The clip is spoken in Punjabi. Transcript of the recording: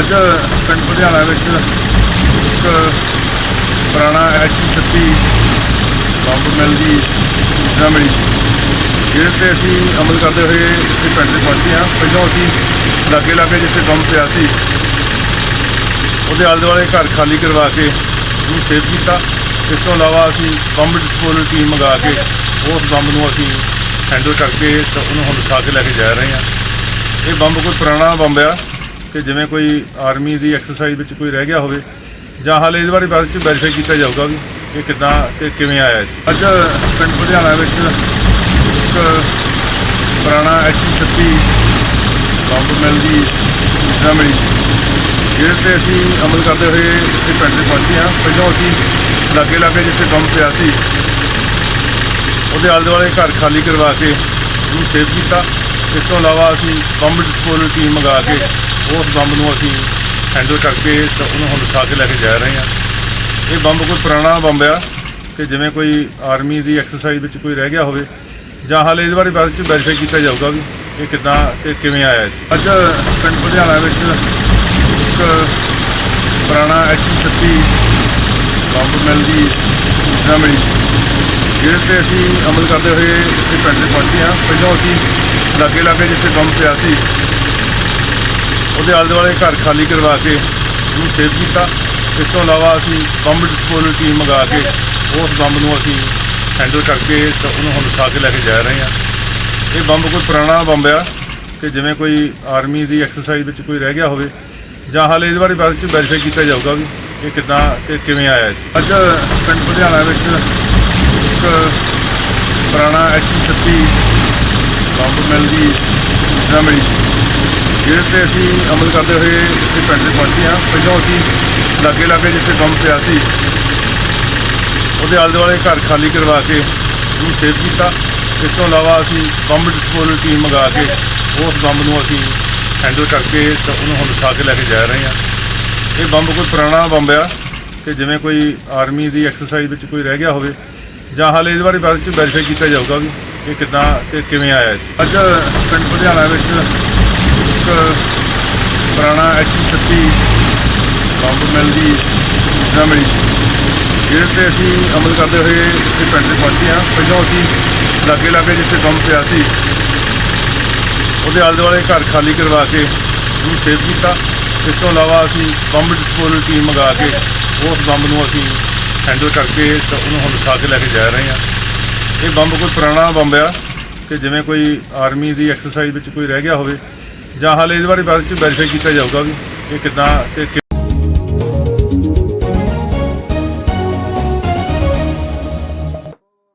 ਅੱਜ ਪਿੰਡ ਲੁਧਿਆਣਾ ਵਿੱਚ ਇੱਕ ਪੁਰਾਣਾ ਐਚ-36 ਬੰਬ ਮਿਲ ਦੀ ਸੂਚਨਾ ਮਿਲੀ ਜਿਹਦੇ ਤੇ ਅਸੀਂ ਅਮਲ ਕਰਦੇ ਹੋਏ ਇੱਥੇ ਪਿੰਡ ਦੇ ਪਹੁੰਚੇ ਹਾਂ। ਪਹਿਲਾਂ ਅਸੀਂ ਲਾਗੇ ਲਾਗੇ ਜਿੱਥੇ ਬੰਬ ਪਿਆ ਸੀ, ਉਹਦੇ ਆਲੇ ਦੁਆਲੇ ਘਰ ਖਾਲੀ ਕਰਵਾ ਕੇ ਉਹਨੂੰ ਸੇਵ ਕੀਤਾ। ਇਸ ਤੋਂ ਇਲਾਵਾ ਅਸੀਂ ਬੰਬ ਡਿਸਪੋਜ਼ਲ ਟੀਮ ਮੰਗਾ ਕੇ ਉਸ ਬੰਬ ਨੂੰ ਅਸੀਂ ਹੈਂਡਲ ਕਰਕੇ ਤੇ ਉਹਨੂੰ ਹੁਣ ਉਠਾ ਕੇ ਲੈ ਕੇ ਜਾ ਰਹੇ ਹਾਂ। ਇਹ ਬੰਬ ਕੋਈ ਪੁਰਾਣਾ ਬੰਬ ਆ। ਕਿ ਜਿਵੇਂ ਕੋਈ ਆਰਮੀ ਦੀ ਐਕਸਰਸਾਈਜ਼ ਵਿੱਚ ਕੋਈ ਰਹਿ ਗਿਆ ਹੋਵੇ, ਜਾਂ ਹਾਲੇ ਇਹਦੇ ਬਾਰੇ ਬਾਅਦ ਚ ਵੈਰੀਫਾਈ ਕੀਤਾ ਜਾਊਗਾ ਵੀ ਇਹ ਕਿੱਦਾਂ ਤੇ ਕਿਵੇਂ ਆਇਆ ਜੀ ਅੱਜ ਪਿੰਡ ਲੁਧਿਆਣਾ ਵਿੱਚ ਇੱਕ ਪੁਰਾਣਾ ਐਚ-36 ਬੰਬ ਮਿਲ ਦੀ ਸੂਚਨਾ ਮਿਲੀ। ਜਿਹਦੇ ਤੇ ਅਸੀਂ ਅਮਲ ਕਰਦੇ ਹੋਏ ਇੱਥੇ ਪਿੰਡ 'ਤੇ ਪਹੁੰਚੇ ਹਾਂ। ਪਹਿਲਾਂ ਅਸੀਂ ਲਾਗੇ ਲਾਗੇ ਜਿੱਥੇ ਬੰਬ ਪਿਆ ਸੀ, ਉਹਦੇ ਆਲੇ ਦੁਆਲੇ ਘਰ ਖਾਲੀ ਕਰਵਾ ਕੇ ਉਹਨੂੰ ਸੇਵ ਕੀਤਾ। ਇਸ ਤੋਂ ਇਲਾਵਾ ਅਸੀਂ ਬੰਬ ਡਿਸਪੋਜ਼ਲ ਟੀਮ ਮੰਗਾ ਕੇ ਉਸ ਬੰਬ ਨੂੰ ਅਸੀਂ ਹੈਂਡਲ ਕਰਕੇ ਤੇ ਉਹਨੂੰ ਹੁਣ ਉਠਾ ਕੇ ਲੈ ਕੇ ਜਾ ਰਹੇ ਹਾਂ। ਇਹ ਬੰਬ ਕੋਈ ਪੁਰਾਣਾ ਬੰਬ ਆ ਕਿ ਜਿਵੇਂ ਕੋਈ ਆਰਮੀ ਦੀ ਐਕਸਰਸਾਈਜ਼ ਵਿੱਚ ਕੋਈ ਰਹਿ ਗਿਆ ਹੋਵੇ ਜਾਂ ਹਾਲੇ ਇਹਦੇ ਬਾਰੇ ਬਾਅਦ ਚ ਵੈਰੀਫਾਈ ਕੀਤਾ ਜਾਊਗਾ ਵੀ ਇਹ ਕਿੱਦਾਂ ਤੇ ਕਿਵੇਂ ਆਇਆ ਅੱਜ ਪਿੰਡ ਲੁਧਿਆਣਾ ਵਿੱਚ ਇੱਕ ਪੁਰਾਣਾ ਐਚ-36 ਬੰਬ ਮਿਲ ਦੀ ਸੂਚਨਾ ਮਿਲੀ। ਜਿਹਦੇ ਤੇ ਅਸੀਂ ਅਮਲ ਕਰਦੇ ਹੋਏ ਇੱਥੇ ਪਿੰਡ ਦੇ ਪਹੁੰਚੇ ਹਾਂ। ਪਹਿਲਾਂ ਅਸੀਂ ਲਾਗੇ ਲਾਗੇ ਜਿੱਥੇ ਬੰਬ ਪਿਆ ਸੀ ਉਹਦੇ ਆਲੇ ਦੁਆਲੇ ਘਰ ਖਾਲੀ ਕਰਵਾ ਕੇ ਉਹਨੂੰ ਸੇਵ ਕੀਤਾ। ਇਸ ਤੋਂ ਇਲਾਵਾ ਅਸੀਂ ਬੰਬ ਡਿਸਪੋਜ਼ਲ ਟੀਮ ਮੰਗਾ ਕੇ ਉਸ ਬੰਬ ਨੂੰ ਅਸੀਂ ਹੈਂਡਲ ਕਰਕੇ ਉਹਨੂੰ ਹੁਣ ਉਠਾ ਕੇ ਲੈ ਕੇ ਜਾ ਰਹੇ ਹਾਂ। ਇਹ ਬੰਬ ਕੋਈ ਪੁਰਾਣਾ ਬੰਬ ਆ ਕਿ ਜਿਵੇਂ ਕੋਈ ਆਰਮੀ ਦੀ ਐਕਸਰਸਾਈਜ਼ ਵਿੱਚ ਕੋਈ ਰਹਿ ਗਿਆ ਹੋਵੇ ਜਾਂ ਹਾਲੇ ਇਹਦੇ ਬਾਰੇ ਬਾਅਦ ਚ ਵੈਰੀਫਾਈ ਕੀਤਾ ਜਾਊਗਾ ਵੀ ਇਹ ਕਿੱਦਾਂ ਤੇ ਕਿਵੇਂ ਆਇਆ ਅੱਜ ਪਿੰਡ ਲੁਧਿਆਣਾ ਵਿੱਚ ਇੱਕ ਪੁਰਾਣਾ ਐਚ-36 ਬੰਬ ਮਿਲ ਦੀ ਸੂਚਨਾ ਮਿਲੀ। ਜਿਹਦੇ ਤੇ ਅਸੀਂ ਅਮਲ ਕਰਦੇ ਹੋਏ ਇੱਥੇ ਪਿੰਡ ਦੇ ਪਹੁੰਚੇ ਹਾਂ। ਪਹਿਲਾਂ ਅਸੀਂ ਲਾਗੇ ਲਾਗੇ ਜਿੱਥੇ ਬੰਬ ਪਿਆ ਸੀ, ਉਹਦੇ ਆਲੇ ਦੁਆਲੇ ਘਰ ਖਾਲੀ ਕਰਵਾ ਕੇ ਉਹਨੂੰ ਸੇਵ ਕੀਤਾ। ਇਸ ਤੋਂ ਇਲਾਵਾ ਅਸੀਂ ਬੰਬ ਡਿਸਪੋਜ਼ਲ ਟੀਮ ਮੰਗਾ ਕੇ ਉਸ ਬੰਬ ਨੂੰ ਅਸੀਂ ਹੈਂਡਲ ਕਰਕੇ ਤੇ ਉਹਨੂੰ ਹੁਣ ਉਠਾ ਕੇ ਲੈ ਕੇ ਜਾ ਰਹੇ ਹਾਂ। ਇਹ ਬੰਬ ਕੋਈ ਪੁਰਾਣਾ ਬੰਬ ਆ ਕਿ ਜਿਵੇਂ ਕੋਈ ਆਰਮੀ ਦੀ ਐਕਸਰਸਾਈਜ਼ ਵਿੱਚ ਕੋਈ ਰਹਿ ਗਿਆ ਹੋਵੇ ਜਾਂ ਹਾਲੇ ਇਹਦੇ ਬਾਰੇ ਬਾਅਦ ਚ ਵੈਰੀਫਾਈ ਕੀਤਾ ਜਾਊਗਾ ਵੀ ਇਹ ਕਿੱਦਾਂ ਤੇ ਕਿਵੇਂ ਆਇਆ ਅੱਜ ਪਿੰਡ ਲੁਧਿਆਣਾ ਵਿੱਚ ਇੱਕ ਪੁਰਾਣਾ ਐਚ-36 ਬੰਬ ਮਿਲ ਦੀ ਸੂਚਨਾ ਮਿਲੀ। ਜਿਹਦੇ ਤੇ ਅਸੀਂ ਅਮਲ ਕਰਦੇ ਹੋਏ ਇੱਥੇ ਪਿੰਡ ਦੇ ਪਹੁੰਚੇ ਹਾਂ। ਪਹਿਲਾਂ ਅਸੀਂ ਲਾਗੇ ਲਾਗੇ ਜਿੱਥੇ ਬੰਬ ਪਿਆ ਸੀ, ਉਹਦੇ ਆਲੇ ਦੁਆਲੇ ਘਰ ਖਾਲੀ ਕਰਵਾ ਕੇ ਉਹਨੂੰ ਸੇਵ ਕੀਤਾ। ਇਸ ਤੋਂ ਇਲਾਵਾ ਅਸੀਂ ਬੰਬ ਡਿਸਪੋਜ਼ਲ ਟੀਮ ਮੰਗਾ ਕੇ ਉਸ ਬੰਬ ਨੂੰ ਅਸੀਂ ਹੈਂਡਲ ਕਰਕੇ ਉਹਨੂੰ ਹੁਣ ਉਠਾ ਕੇ ਲੈ ਕੇ ਜਾ ਰਹੇ ਹਾਂ। ਇਹ ਬੰਬ ਕੋਈ ਪੁਰਾਣਾ ਬੰਬ ਆ ਕਿ ਜਿਵੇਂ ਕੋਈ ਆਰਮੀ ਦੀ ਐਕਸਰਸਾਈਜ਼ ਵਿੱਚ ਕੋਈ ਰਹਿ ਗਿਆ ਹੋਵੇ ਜਾਂ ਹਾਲੇ ਇਹਦੇ ਬਾਰੇ ਬਾਅਦ ਚ ਵੈਰੀਫਾਈ ਕੀਤਾ ਜਾਊਗਾ ਵੀ ਇਹ ਕਿੱਦਾਂ ਤੇ ਕਿਵੇਂ